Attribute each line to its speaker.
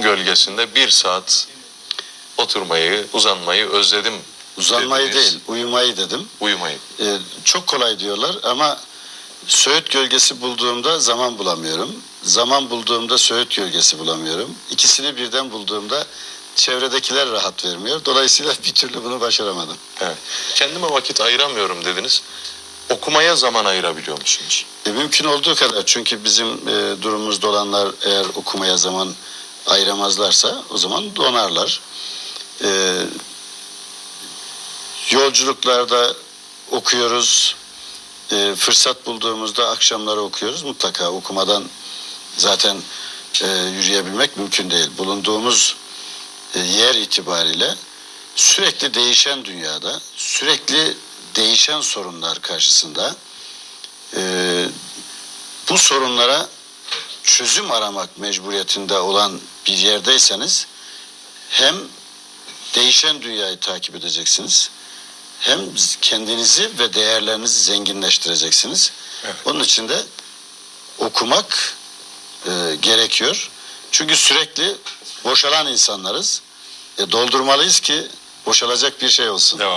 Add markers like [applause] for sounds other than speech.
Speaker 1: gölgesinde bir saat oturmayı, uzanmayı özledim.
Speaker 2: Uzanmayı
Speaker 1: dediniz.
Speaker 2: değil, uyumayı dedim.
Speaker 1: Uyumayı.
Speaker 2: Ee, çok kolay diyorlar ama Söğüt gölgesi bulduğumda zaman bulamıyorum. Zaman bulduğumda Söğüt gölgesi bulamıyorum. İkisini birden bulduğumda çevredekiler rahat vermiyor. Dolayısıyla [laughs] bir türlü bunu başaramadım.
Speaker 1: Evet. Kendime vakit ayıramıyorum dediniz. Okumaya zaman ayırabiliyor musunuz?
Speaker 2: E, mümkün olduğu kadar çünkü bizim e, durumumuzda olanlar eğer okumaya zaman ayıramazlarsa o zaman donarlar. E, yolculuklarda okuyoruz. E, fırsat bulduğumuzda akşamları okuyoruz. Mutlaka okumadan zaten e, yürüyebilmek mümkün değil. Bulunduğumuz e, yer itibariyle sürekli değişen dünyada, sürekli değişen sorunlar karşısında e, bu sorunlara çözüm aramak mecburiyetinde olan bir yerdeyseniz hem değişen dünyayı takip edeceksiniz hem kendinizi ve değerlerinizi zenginleştireceksiniz.
Speaker 1: Evet.
Speaker 2: Onun için de okumak e, gerekiyor. Çünkü sürekli boşalan insanlarız. E, doldurmalıyız ki boşalacak bir şey olsun.
Speaker 1: Devam.